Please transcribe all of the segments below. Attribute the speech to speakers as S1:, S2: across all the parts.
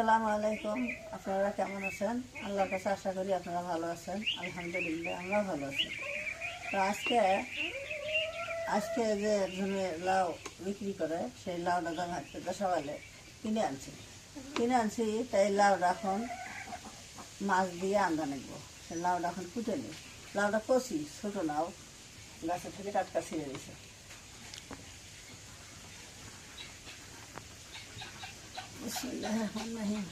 S1: আসসালামু আলাইকুম। আপনারা কেমন আছেন? আল্লাহর কাছে আশা করি আপনারা ভালো আছেন। আলহামদুলিল্লাহ আমরা ভালো আছি। তো আজকে আজকে যে একজনে লাউ বিক্রি করে, সেই লাউটা দাম হাঁটতে সকালে কিনে আনছি। কিনে আনছি, তাই লাউটা এখন মাছ দিয়ে আন্দা নেব। সেই লাউটা এখন কুটে নিই। লাউটা কষি ছোটো নাও গাছের থেকে টাটকা ছিঁড়ে দিয়েছে बसमिल्लाम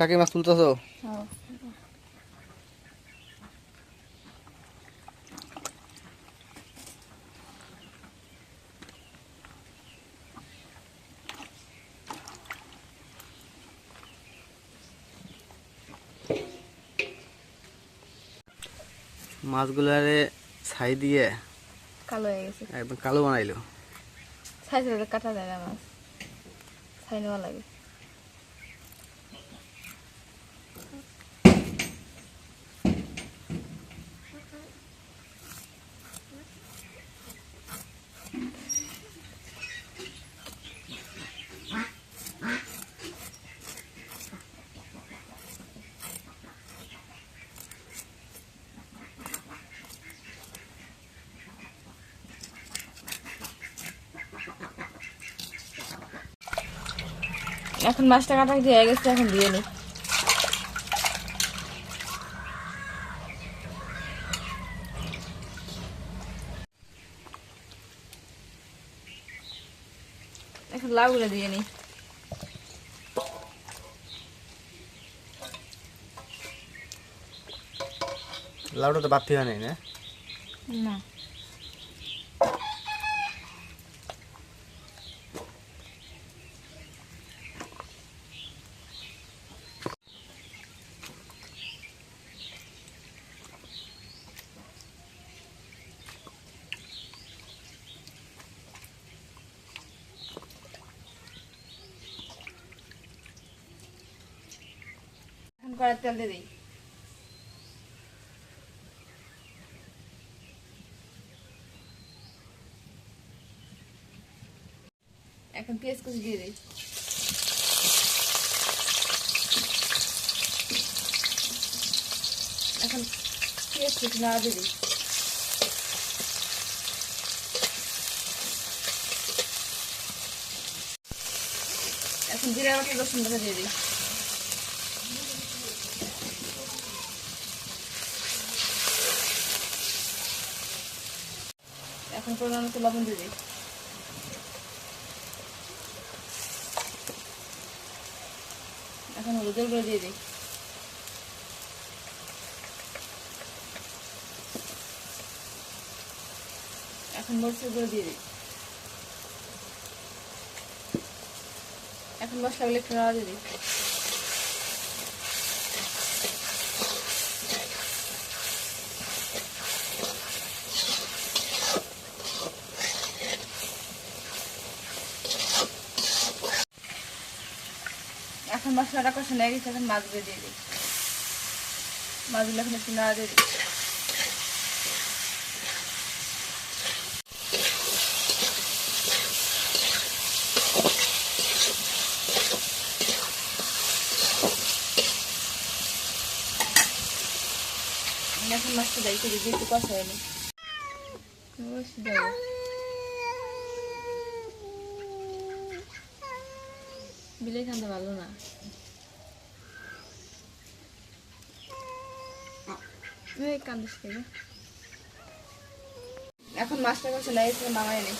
S2: টাকি মাছ তুলতেছো? মাছগুলারে ছাই দিয়ে
S3: কালো হয়ে গেছে।
S2: একদম কালো বানাইলো।
S3: ছাই ছাই কাটা যায় না মাছ। ছাই নেওয়া লাগে। এখন মাছটা কাটা দিয়ে গেছে এখন দিয়ে নি। এখন লাউগুলো দিয়ে নি।
S2: লাউটা তো বাড়তি হয় নাই না?
S3: না। কড়াই তেল দিয়ে দিই। এখন পেঁয়াজ কুচি দিয়ে দিই। এখন পেঁয়াজ কুচি না দিয়ে দিই। এখন জিরা বাটা রসুন বাটা দিয়ে দিই। পরিমাণ লবণ দিয়ে দিই। এখন হলুদের গুঁড়ো দিয়ে দিই। এখন মরিচের গুঁড়ো দিয়ে দিই। এখন মশলাগুলো একটু নাড়া দিয়ে দিই এখন মশলাটা কষে নিয়ে গেছে এখন মাছগুলো দিয়ে দিই। মাছগুলো এখন একটু নাড়া দিয়ে মাছটা যাই করে দিয়ে একটু কষা হয়নি। বিলে খানতে ভালো না? এই কান্দিস কেন? এখন মাছটা নামাই নেই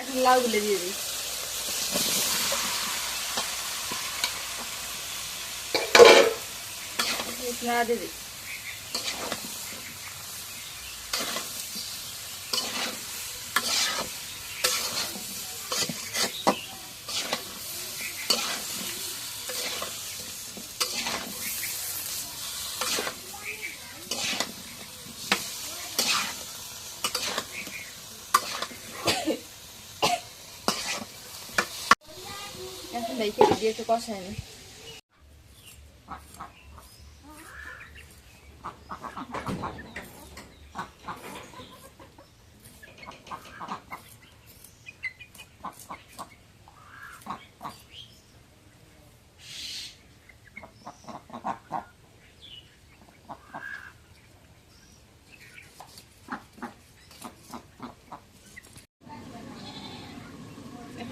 S3: এখন লাউ গুলে দিয়ে দিই দিয়ে দিই এখন দেখে দিয়ে একটু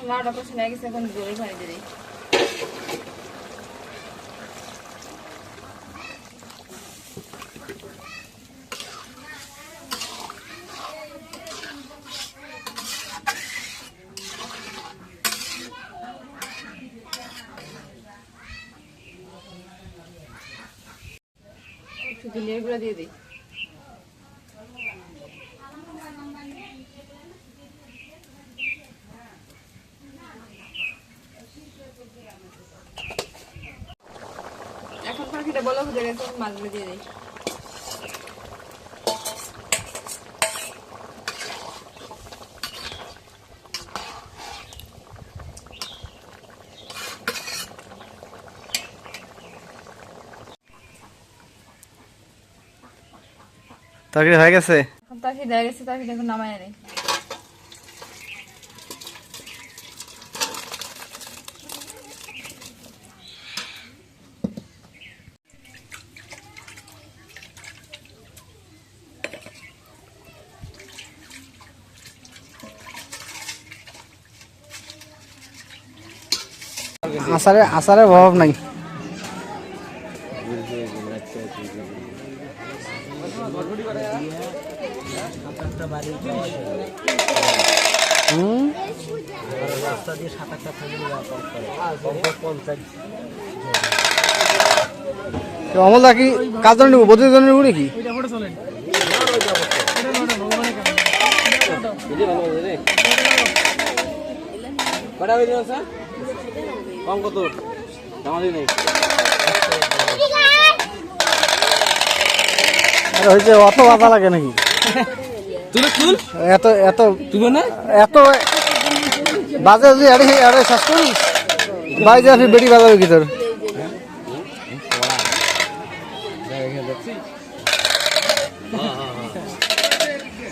S3: নি এখন লাউটা গেছে এখন গরুর পানি দিই। ধনিয়ার গুঁড়া দিয়ে দিই এখন পাখিটা বলা হয়ে গেছে এখন মাছগুলো দিয়ে দিই।
S4: তরকারি হয়ে গেছে?
S3: তাকে দেওয়া গেছে তাকে এখন নামায় নেই।
S4: আচারে আচারের অভাব নাই। অমলদা কি কাজ জন্য নিব? বদলির জন্য নিব নাকি?
S2: কম কত? আমাদের নেই।
S4: হয়েছে অত বাধা লাগে নাকি?
S2: তুলে তুল।
S4: এত এত
S2: তুলে না।
S4: এত বাজে যদি আরে আরে শেষ করি বাইরে আপনি বেটি বাজাবে কি তোর?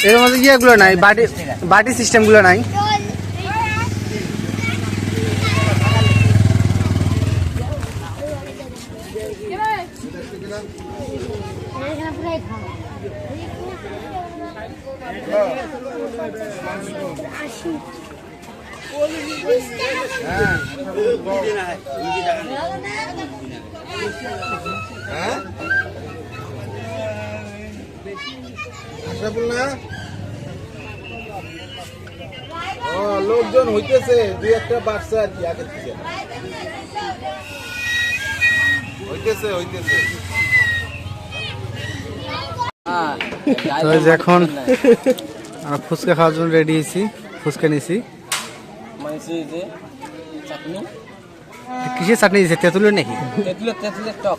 S4: এর মধ্যে ইয়েগুলো নাই? বাটি বাটি সিস্টেমগুলো নাই?
S5: ও লোকজন হইতেছে দুই একটা বাড়ছে আর কি আগের থেকে হইতেছে হইতেছে।
S2: তো এখন ফুচকা খাওয়ার জন্য রেডি হয়েছি ফুচকা নিয়েছি। কিসের চাটনি দিয়েছে? তেঁতুলের নাকি?
S4: তেঁতুলের তেঁতুলের টক।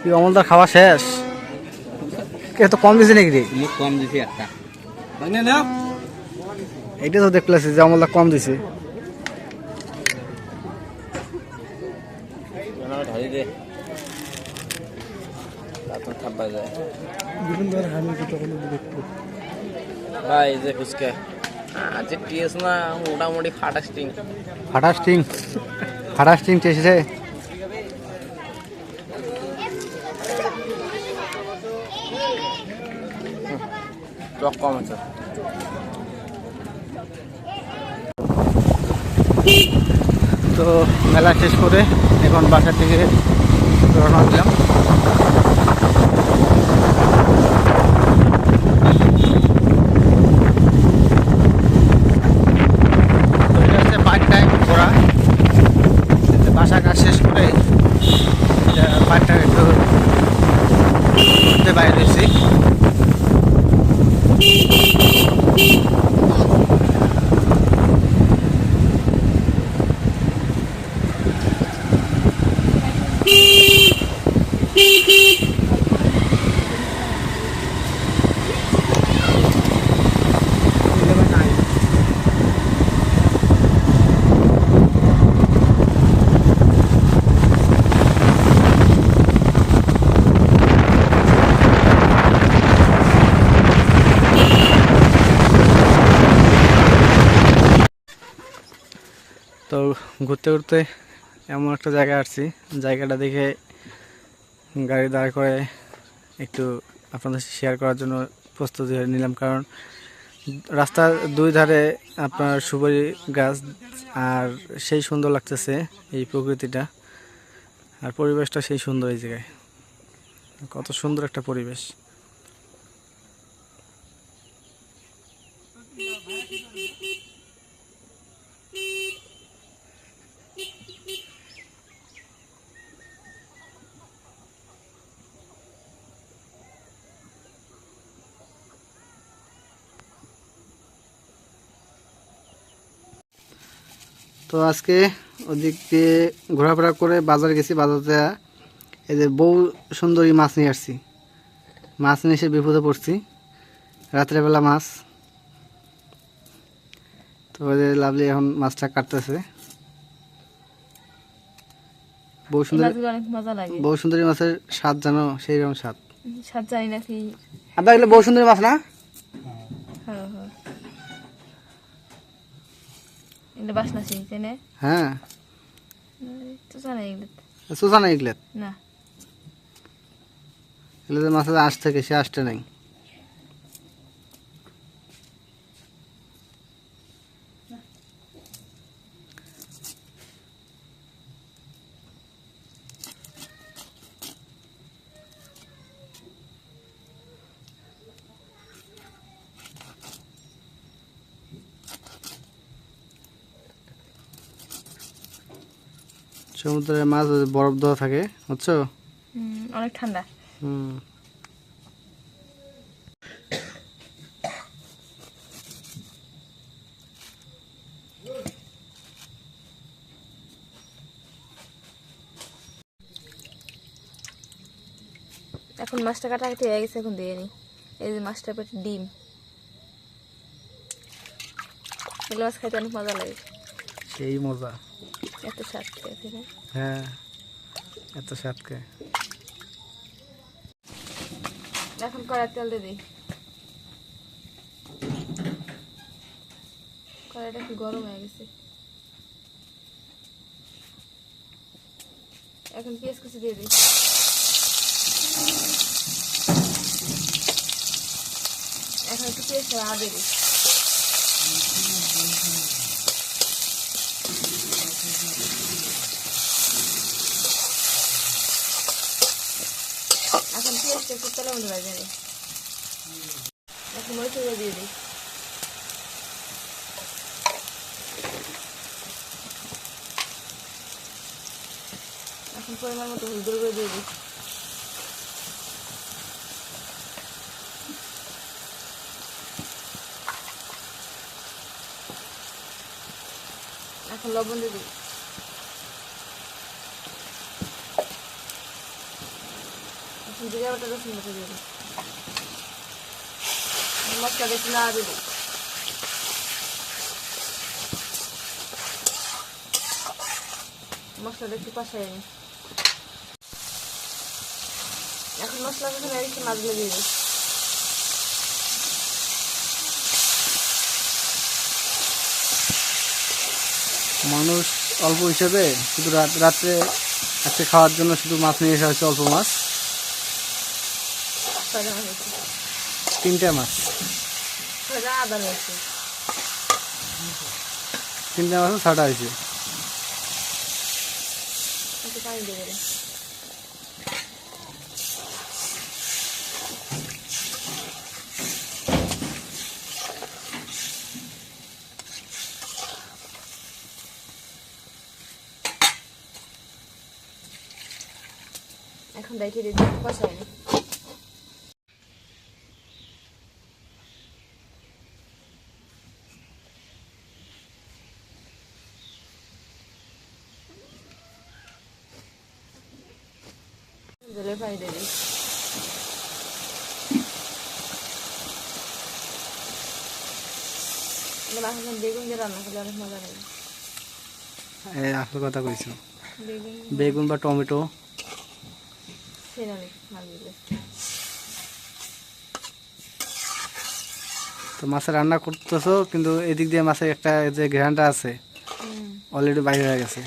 S2: কি অমলদার খাওয়া শেষ? কে তো কম দিয়েছে নাকি রে?
S4: কম দিছি একটা না
S2: এইটা তো দেখলাছি যে অমলদা কম দিছে।
S4: ঢালি দে। তারপর থাপ্পা যায়। ভাই যে ফুচকা। আজ টিএস না মোটামুটি ফাটা স্টিং।
S2: ফাটা স্টিং। ফাটা স্টিং টেসেছে
S4: টক কম আছে।
S2: তো মেলা শেষ করে এখন বাসা থেকে রওনা দিলাম তো এটা হচ্ছে পার্ট টাইম ঘোরা এতে বাসা কাজ শেষ করে পার্ট টাইম একটু ঘুরতে বাইরে হয়েছি তো ঘুরতে এমন একটা জায়গায় আসছি। জায়গাটা দেখে গাড়ি দাঁড় করে একটু আপনাদের শেয়ার করার জন্য প্রস্তুতি নিলাম। কারণ রাস্তার দুই ধারে আপনার সুপারি গাছ আর সেই সুন্দর লাগতেছে এই প্রকৃতিটা। আর পরিবেশটা সেই সুন্দর এই জায়গায়। কত সুন্দর একটা পরিবেশ। তো আজকে ওদিক দিয়ে ঘোরাফেরা করে বাজার গেছি বাজারতে এই যে বউ সুন্দরী মাছ নিয়ে আসছি। মাছ নিয়ে এসে বিপদে পড়ছি রাত্রেবেলা মাছ। তো ওই যে লাভলি এখন মাছটা কাটতেছে। বউ সুন্দরী বউ সুন্দরী মাছের স্বাদ জানো সেই রকম স্বাদ।
S3: স্বাদ জানি না কি।
S2: এগুলো বউ সুন্দরী মাছ না
S3: হ্যাঁ হ্যাঁ এগুলো বাসনা সেই তাই না
S2: হ্যাঁ
S3: তো জানে এগুলো
S2: সুসা না এগুলো
S3: না
S2: এগুলো মাছের আঁশ থেকে সে আঁশটা নেই সমুদ্রের মাছ বরফ দেওয়া থাকে বুঝছ?
S3: অনেক ঠান্ডা।
S2: হুম।
S3: এখন মাছটা কাটাকাটি হয়ে গেছে এখন দিয়ে নি। এই যে মাছটা পেটে ডিম। এগুলো মাছ খাইতে অনেক মজা লাগে।
S2: সেই মজা।
S3: এত স্বাদ খেয়ে
S2: হ্যাঁ এত স্বাদকে
S3: এখন কড়াই তেল দিয়ে দিই। কড়াইটা একটু গরম হয়ে গেছে। এখন পেঁয়াজ কুচি দিয়ে দিই। এখন একটু পেঁয়াজ আদা দিই। এখন পেঁয়াজটা একটু তেলের মধ্যে ভেজে নিই। এখন মরিচ দিয়ে দিই। এখন পরিমাণ মতো হলুদ গুঁড়ো দিয়ে দিই। এখন লবণ দিয়ে দিই এখন জিরা বাটা রসুন বাটা দিয়ে দিই মশলা দেখি না দিয়ে দিই মশলা দেখি কষাই এখন মশলা হয়ে মাছগুলো দিয়ে দিই
S2: মানুষ অল্প হিসেবে শুধু রাত, রাত্রে আজকে খাওয়ার জন্য শুধু মাছ নিয়ে এসে হয়েছে অল্প মাছ। তিনটা মাছ। তিনটা মাছ, ছটা হয়েছে।
S3: কষাই জলের পানি দিয়ে দিই। বেগুন দিয়ে রান্না করলে অনেক মজা লাগে।
S2: আসল কথা কইছো।
S3: বেগুন
S2: বা টমেটো তো মাছের রান্না করতেছো কিন্তু এদিক দিয়ে মাছের একটা যে ঘ্রানটা আছে অলরেডি বাইরে হয়ে গেছে।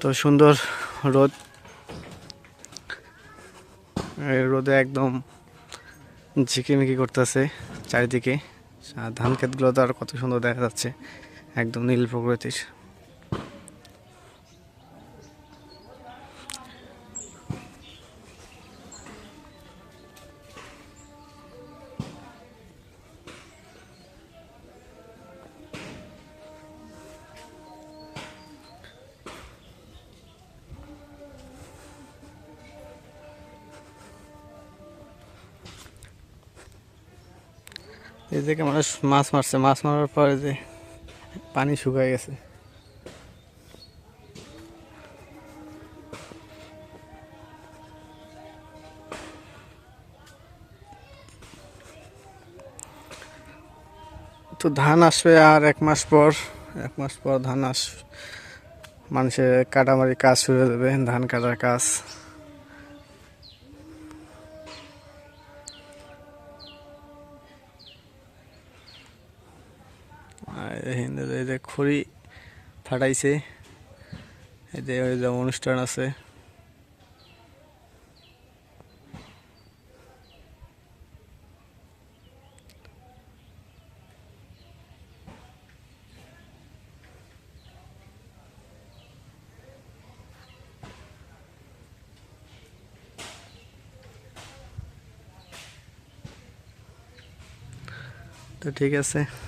S2: তো সুন্দর রোদ। রোদে একদম ঝিকিমিকি করতেছে চারিদিকে। ধান ক্ষেতগুলো তো আর কত সুন্দর দেখা যাচ্ছে। একদম নীল প্রকৃতির। থেকে মানুষ মাছ মারছে। মাছ মারার পরে যে পানি শুকায় গেছে। তো ধান আসবে আর এক মাস পর, এক মাস পর ধান আস মানুষের কাটামারি কাজ শুরু হয়ে যাবে, ধান কাটার কাজ। খড়ি ফাটাইছে। অনুষ্ঠান আছে। তো ঠিক আছে।